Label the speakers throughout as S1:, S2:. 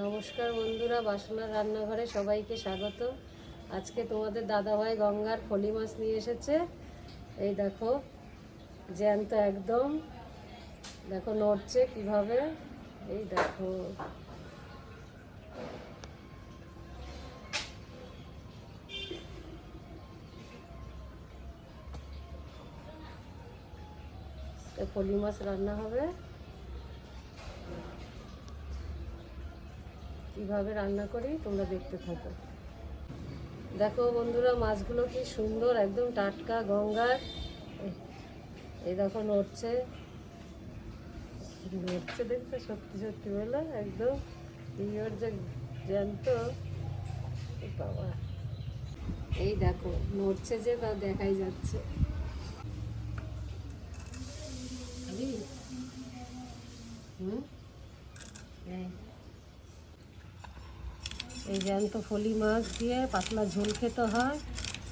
S1: নমস্কার বন্ধুরা বাসনার রান্নাঘরে সবাইকে স্বাগত আজকে তোমাদের দাদাভাই গঙ্গার ফলি মাছ নিয়ে এসেছে। এই দেখো, জ্যান্ত একদম। দেখো, নড়ছে কীভাবে? এই দেখো। ফলি মাছ রান্না হবে। কীভাবে রান্না করি, তোমরা দেখতে থাকো। দেখো বন্ধুরা, মাছগুলো কি সুন্দর, একদম টাটকা গঙ্গার। এই- দেখো নড়ছে। নড়ছে দেখছ? সত্যি সত্যি বলে, একদম পিওর যে জ্যান্ত। বাবা। এই দেখো, নড়ছে যে তা দেখাই যাচ্ছে? হুম এই এই জ্যান্ত ফলি মাছ দিয়ে পাতলা ঝোল খেতে হয়।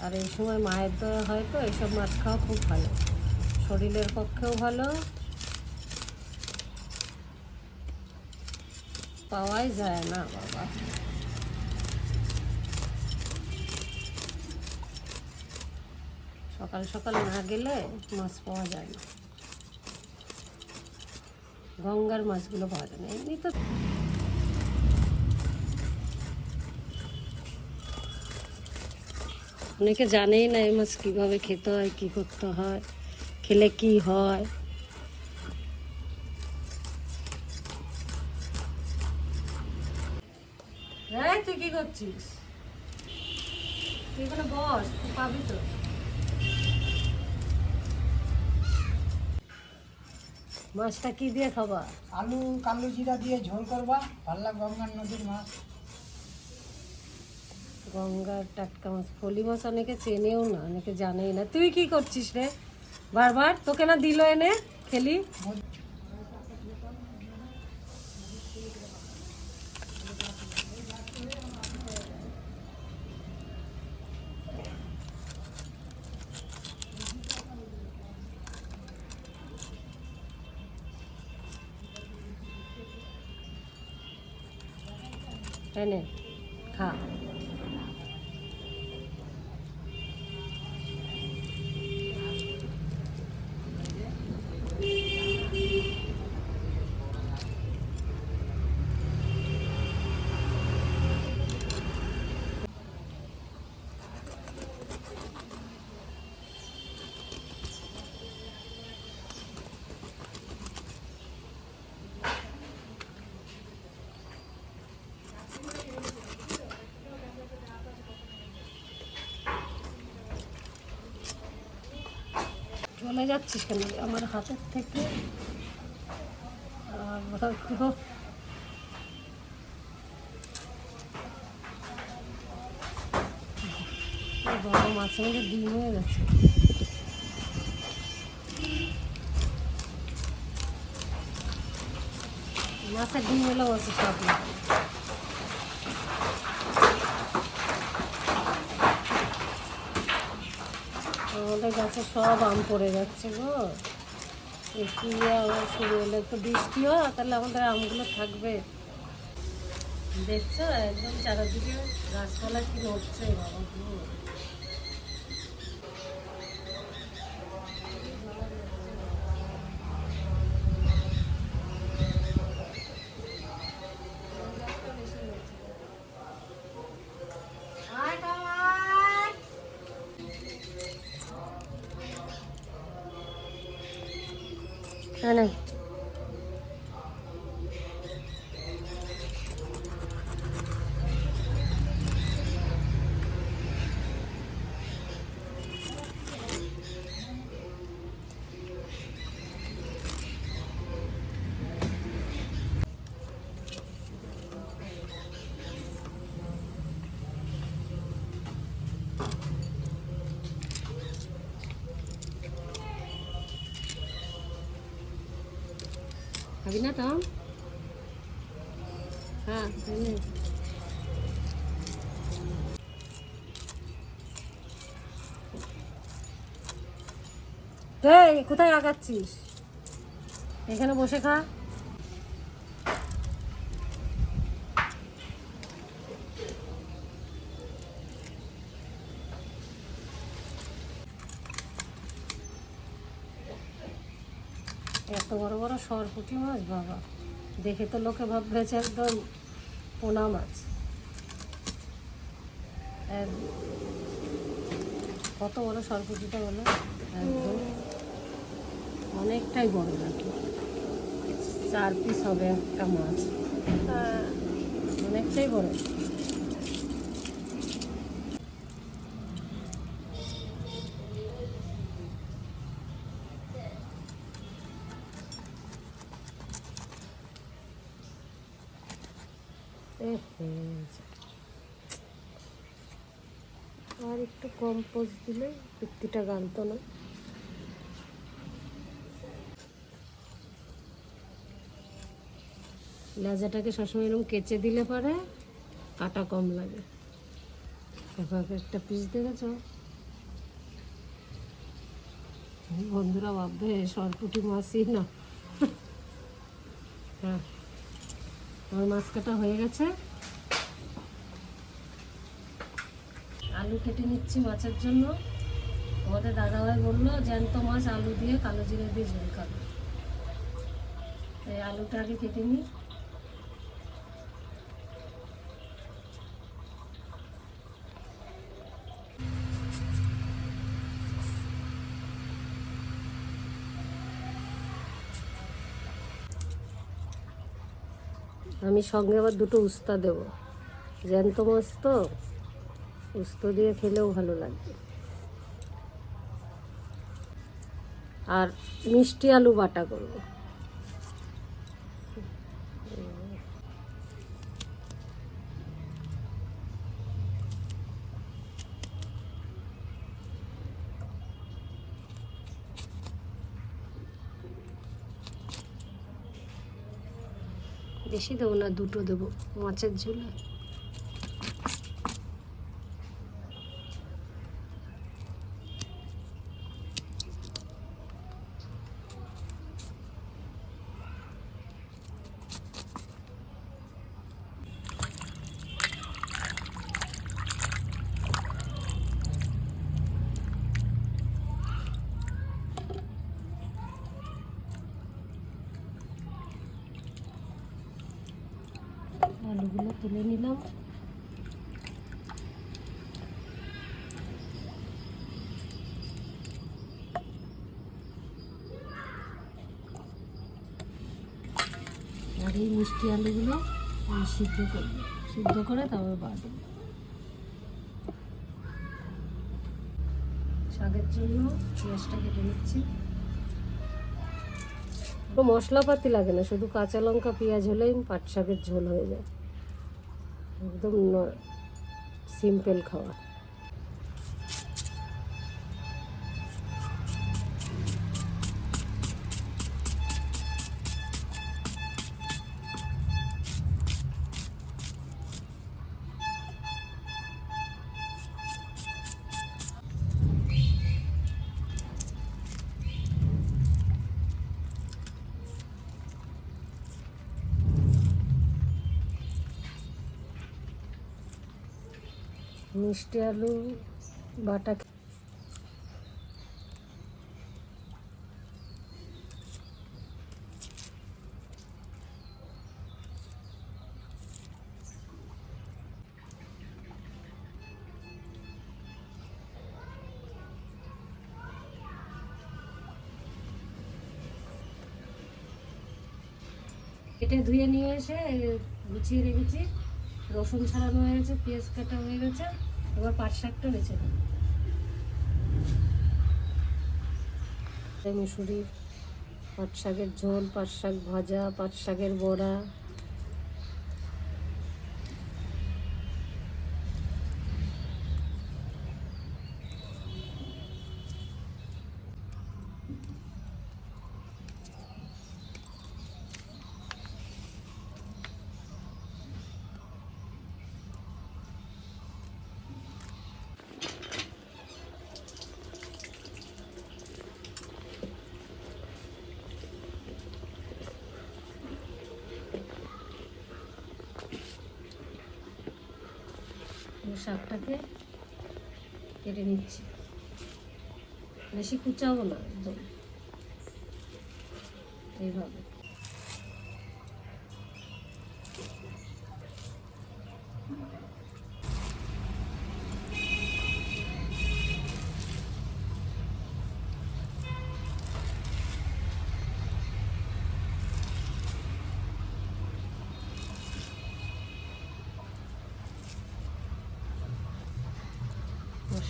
S1: আর এই সময় মায়ের দয়া হয় তো এইসব মাছ খাওয়া খুব ভালো। শরীরের পক্ষেও ভালো। পাওয়াই যায় না বাবা। সকাল সকাল না গেলে মাছ পাওয়া যায় না। গঙ্গার মাছগুলো পাওয়া যায় না। এমনি তো অনেকে জানেই না এই মাছ কীভাবে খেতে হয় কী করতে হয় খেলে কি হয়। হ্যাঁ তুই কি করছিস? তুই এখানে বস তুই পাবি তো। মাছটা কি দিয়ে খাবা?
S2: আলু কালো জিরা দিয়ে ঝোল করবা পাল্লা গঙ্গার নদীর মাছ।
S1: গঙ্গার টাটকা মাছ, ফলি মাছ অনেকে চেনেও না, অনেকে জানেই না। তুই কি করছিস রে? বারবার তোকে না দিল এনে, খেলি? চলে যাচ্ছিস কেন? আমার হাতের থেকে আর খুব বড় মাছের মধ্যে ডিম হয়ে গেছে। মাছের ডিম এলো বলছে সব আমাদের গাছে সব আম পড়ে যাচ্ছে গো। শুরু হলে একটু বৃষ্টি হয়, তাহলে আমাদের আমগুলো থাকবে। দেখছ? একদম চারিদিকে গাছপালা কি নড়ছে, বাবা না তো? হ্যাঁ কোথায় আগাচ্ছিস? এখানে বসে খা। এত বড় বড় সর পুঁটি মাছ বাবা। দেখে তো লোকে ভাববেছে একদম পোনা মাছ। এক- কত বড় সরপুটিটা বলো? একদম অনেকটাই বড় নাকি? চার পিস হবে একটা মাছ। অনেকটাই বড়। আর একটু কম পোজ দিলে কুর্তিটা গানতো না। লেজাটাকে সবসময় এরকম কেচে দিলে পরে কাটা কম লাগে। একটা পিস দেখেছ? বন্ধুরা ভাববে সরপুটি মাছই না। হ্যাঁ। আমার মাছ কাটা হয়ে গেছে। আলু কেটে নিচ্ছি মাছের জন্য। আমাদের দাদাভাই বলল, জ্যান্ত মাছ আলু দিয়ে কালো জিরে দিয়ে ঝোল খাবে। তাই আলুটা আগে কেটে নিই। আমি সঙ্গে আবার দুটো উস্তা দেব। জ্যান্ত মাছ তো, উস্তো দিয়ে খেলেও ভালো লাগবে আর মিষ্টি আলু বাটা করব। বেশি দেবো না দুটো দেবো মাছের ঝোলে? আলুগুলো তুলে নিলাম। আর এই মিষ্টি আলুগুলো সিদ্ধ করব সিদ্ধ করে তারপর বাড়ব শাকের জন্য পেঁয়াজটা কেটে নিচ্ছি। মশলাপাতি লাগে না, শুধু কাঁচা লঙ্কা, পেঁয়াজ হলেই পাট শাকের ঝোল হয়ে যায়। একদম সিম্পল খাওয়া। মিষ্টি আলু, বাটা কেটে ধুয়ে নিয়ে এসে গুছিয়ে রেখেছি। রসুন ছাড়ানো হয়ে গেছে, পেঁয়াজ কাটা হয়ে গেছে। এবার পাট শাকটা বেছে নেব। মুসুরির পাট শাকের ঝোল, পাট শাক ভাজা, পাট শাকের বড়া। শাকটাকে কেটে নিচ্ছি। বেশি কুচাবো না একদম।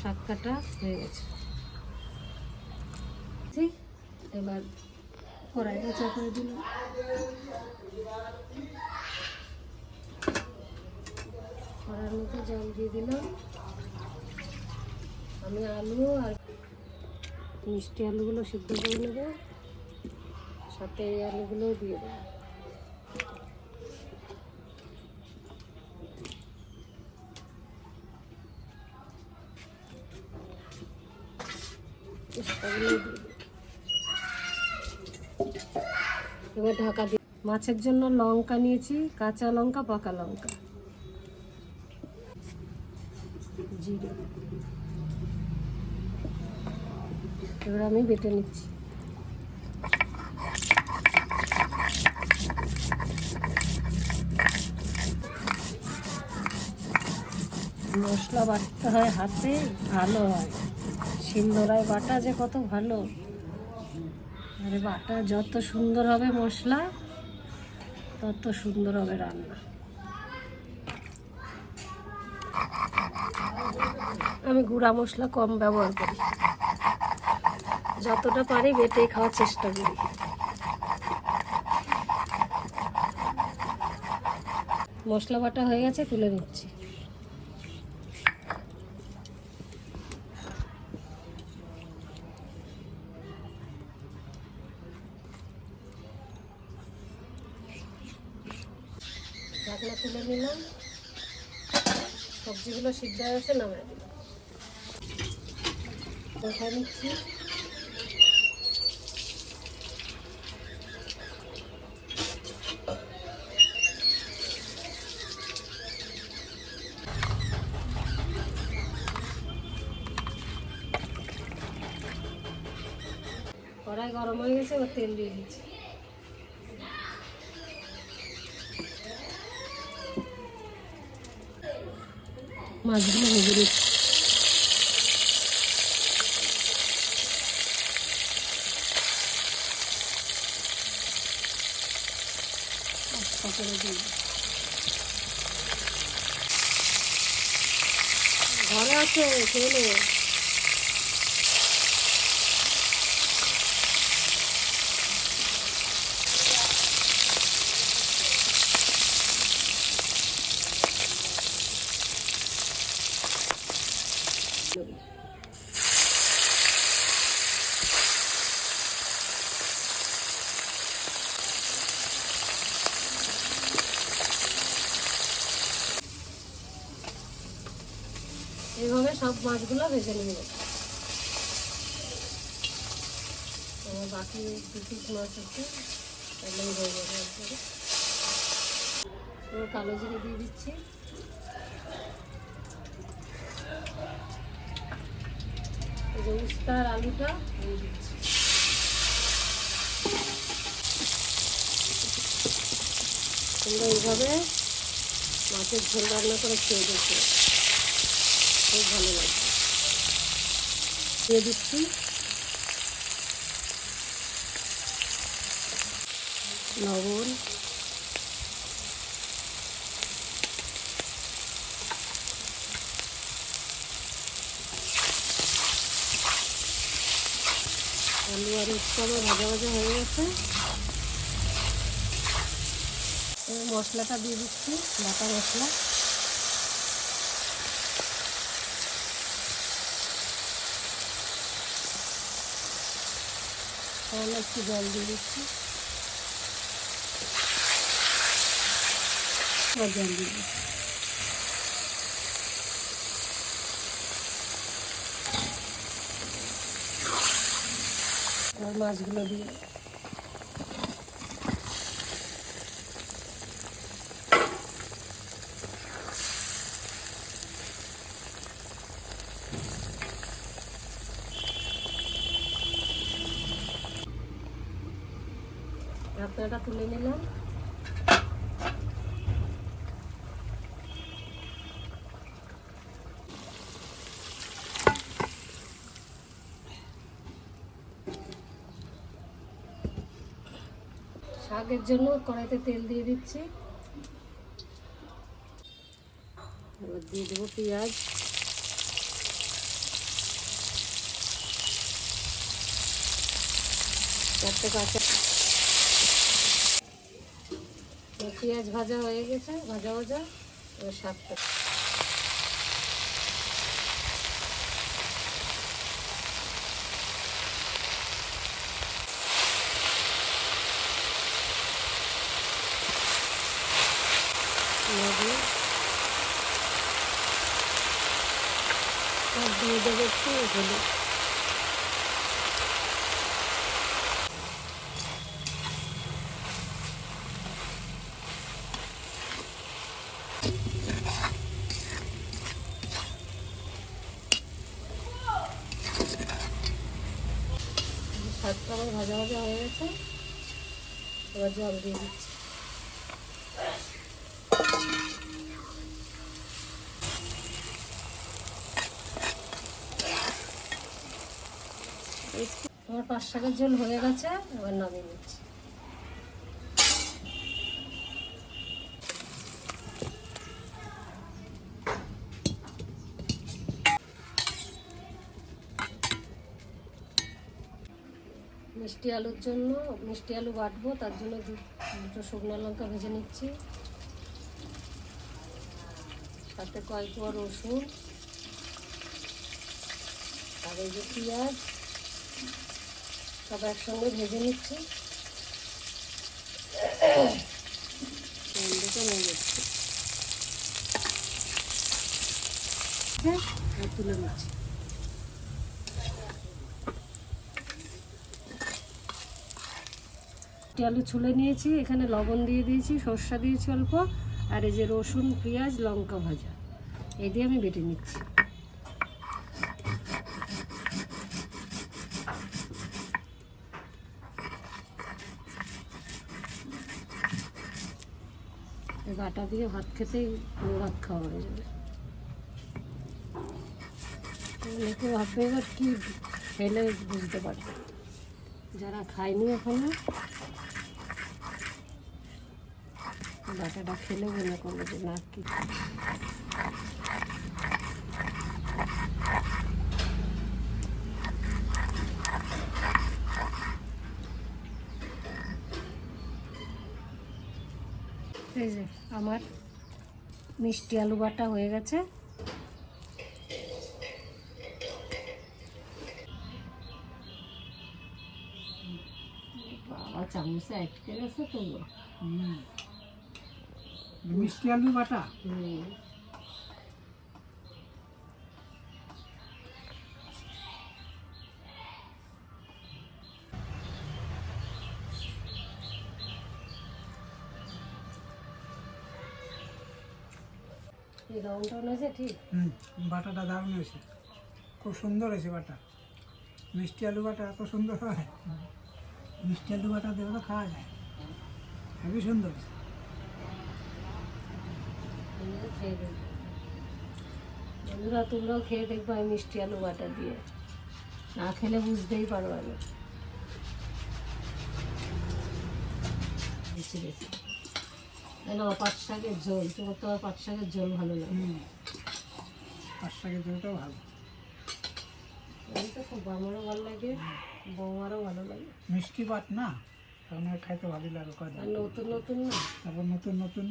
S1: শাক কাটা হয়ে গেছে। ঠিক এবার কড়াইটা চাপিয়ে দিলাম। কড়াইয়ের মধ্যে জল দিয়ে দিলাম। আমি আলু আর মিষ্টি আলুগুলো সিদ্ধ করে নেব। সাথে এই আলুগুলোও দিয়ে দেবো পেস্তাগুলোও দিয়ে দেবো এবার ঢাকা দিয়ে মাছের জন্য লঙ্কা নিয়েছি, কাঁচা লঙ্কা, পাকা লঙ্কা। জিরে। এবার আমি বেটে নিচ্ছি। মশলা বাটতে হয় হাতে, ভালো হয়। শিলনোড়ায় বাটা যে কত ভালো। আরে বাটা, যত সুন্দর হবে মশলা, তত সুন্দর হবে রান্না। আমি গুঁড়া মশলা কম ব্যবহার করি। যতটা পারি বেটে খাওয়ার চেষ্টা করি। মশলা বাটা হয়ে গেছে, তুলে নিচ্ছি ঢাকনা তুলে নিলাম সবজিগুলো সিদ্ধ হয়ে গেছে বসায় নিচ্ছি কড়াই গরম হয়ে গেছে এবার তেল দিয়ে দিচ্ছি। মাছগুলো ভেজে দিচ্ছি করে দিই। ঘরে আছে খেয়ে নেবে এইভাবে সব মাছগুলো ভেজে নেব। আমার বাকি দু মাছ আছে তাহলে হয়ে যাবে একবারে কালো জিরে দিয়ে দিচ্ছি। এই যে উস্তার আলুটা দিয়ে দিচ্ছি। তোমরা এইভাবে মাছের ঝোল রান্না করে খেয়ে দেখো। খুব ভালো লাগবে দিয়ে দিচ্ছি। লবণ। আলু আর উচ্ছে আমার ভাজা ভাজা হয়ে গেছে। মশলাটা দিয়ে দিচ্ছি বাটা মশলা। তাহলে একটু জল দিয়ে দিচ্ছি এবার জল দিয়ে ঢাকনাটা তুলে নিলাম। শাকের জন্য কড়াইতে তেল দিয়ে দিচ্ছি। এবার দিয়ে দেবো পেঁয়াজ। চারটে কাঁচা এবার পেঁয়াজ ভাজা হয়ে গেছে ভাজা ভাজা এবার শাকটা দিয়ে দেবো একটু হলুদ শাকটা আমার ভাজা হয়ে এবার জল দিয়ে দিচ্ছি। আমার পাঁচ শাকের ঝোল হয়ে গেছে এবার নামিয়ে নিচ্ছি। মিষ্টি আলুর জন্য, মিষ্টি আলু বাটবো, তার জন্য দুটো শুকনো লঙ্কা ভেজে নিচ্ছি। সাথে কয়েক কোয়া রসুন, আর এই যে পেঁয়াজ, সব একসঙ্গে ভেজে নিচ্ছি। নিয়ে যাচ্ছি আর তুলে নিচ্ছি। মিষ্টি আলু ছুলে নিয়েছি, এখানে লবণ দিয়ে দিয়েছি, সর্ষা দিয়েছি অল্প, আর এই যে রসুন, পেঁয়াজ, লঙ্কা ভাজা। এই দিয়ে আমি বেটে নিচ্ছি। বাটা দিয়ে ভাত খেতেই ভাত খাওয়া হয়ে যাবে। অনেকে ভাববে এবার কি খেলে বুঝতে পারবে যারা খায়নি এখনও বাটাটা খেলে মনে করবে যে না, কি এই যে আমার মিষ্টি আলু বাটা হয়ে গেছে। বাবা চামচে আটকে গেছে তো
S2: হুম। মিষ্টি আলু বাটা? বাটাটা দারুণ হয়েছে। খুব সুন্দর হয়েছে বাটা। মিষ্টি আলু বাটা এত সুন্দর হয়। মিষ্টি আলু বাটা দেবে তো খাওয়া যায়। হেবি সুন্দর
S1: খেয়ে দেখবে। বন্ধুরা তোমরাও খেয়ে দেখবে আমি মিষ্টি আলু বাটা দিয়ে। না খেলে বুঝতেই পারো না। বেশি বেশি। কেন পাট শাকের ঝোল। তোমার তো পাট শাকের ঝোল ভালো লাগে।
S2: পাঁচ টাকের জলটাও ভালো।
S1: আমি তো খুব আমারও ভালো লাগে। বৌমারও ভালো লাগে।
S2: মিষ্টি বাট না আর খাইতে ভালোই লাগে
S1: নতুন নতুন না।
S2: তারপর নতুন নতুন।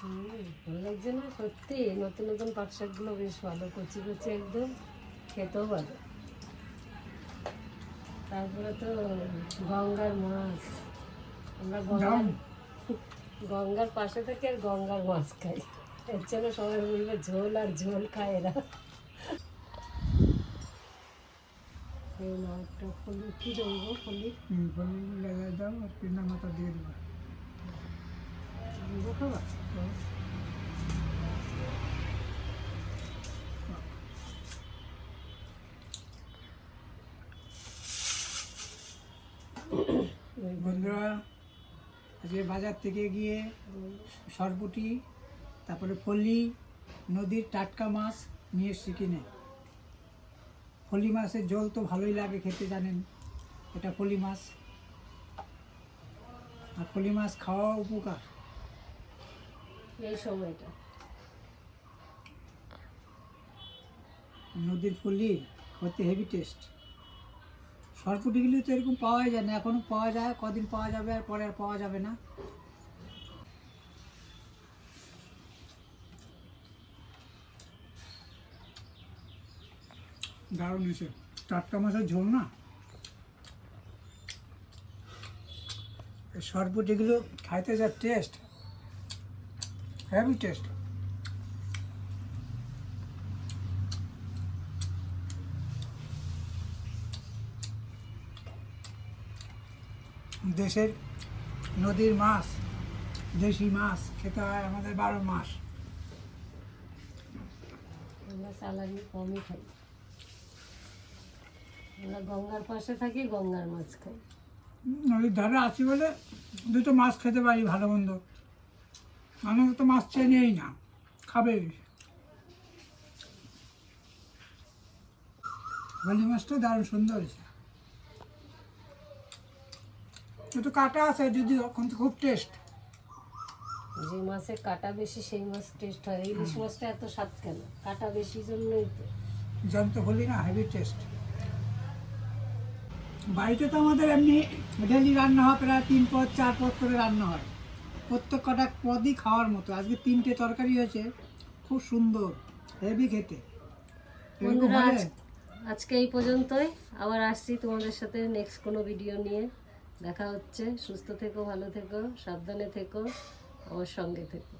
S1: ভালো লাগছে না সত্যি নতুন নতুন পাট শাকগুলো বেশ ভালো কচি কচি একদম খেতেও ভালো। তারপরে তো গঙ্গার মাছ আমরা গঙ্গার গঙ্গার পাশে থেকে আর গঙ্গার মাছ খাই। এর জন্য সবাই বলবে ঝোল আর ঝোল খায় এরা। এই ফলি কী দেবো ফলি
S2: ফল লেগে দাও আর কিনা মাথা দিয়ে দেবো।
S1: খাবার
S2: বন্ধুরা, আজকে বাজার থেকে গিয়ে সরপুটি, তারপরে ফলি, নদীর টাটকা মাছ নিয়ে এসছি কিনে। ফলি মাছের জল তো ভালোই লাগে খেতে, জানেন? এটা ফলি মাছ। আর ফলি মাছ খাওয়া উপকার।
S1: এই সময়টা।
S2: নদীর ফলি খেতে হেভি টেস্ট সরপুটিগুলি তো এরকম পাওয়াই যায় না এখনও পাওয়া যায় কদিন পাওয়া যাবে আর পরে আর পাওয়া যাবে না। দারুণ এসে টাটকা মাছের ঝোল না? এই সরপুটিগুলো খাইতে যা টেস্ট হেভি টেস্ট দেশের নদীর মাছ দেশি মাছ খেতে হয় আমাদের বারো মাস।
S1: আমরা স্যালারি কমই খাই। আমরা গঙ্গার পাশে থাকি গঙ্গার মাছ খাই।
S2: নদীর ধারে আছি বলে দুটো মাছ খেতে পারি ভালো মন্দ। আমি তো মাছ চেনেই না খাবে ভেলি মাছটা দারুণ সুন্দর হয়েছে। একটু কাটা আছে যদি কিন্তু খুব টেস্ট
S1: যে মাছের কাটা বেশি সেই মাছ টেস্ট হয়। ইলিশ মাছটা এত স্বাদ কেন? কাটা বেশি জন্যই তো।
S2: জ্যান্ত হলি না হেভি টেস্ট বাড়িতে তো আমাদের এমনি ডেলি রান্না হয় প্রায় তিন পদ চার পদ করে রান্না হয়। প্রত্যেক কটা পদই খাওয়ার মতো। আজকে তিনটে তরকারি হয়েছে খুব সুন্দর হেভি খেতে।
S1: বন্ধুরা আজকে এই পর্যন্তই। আবার আসছি তোমাদের সাথে নেক্সট কোনো ভিডিও নিয়ে। দেখা হচ্ছে। সুস্থ থেকো ভালো থেকো সাবধানে থেকো আমার সঙ্গে থেকো।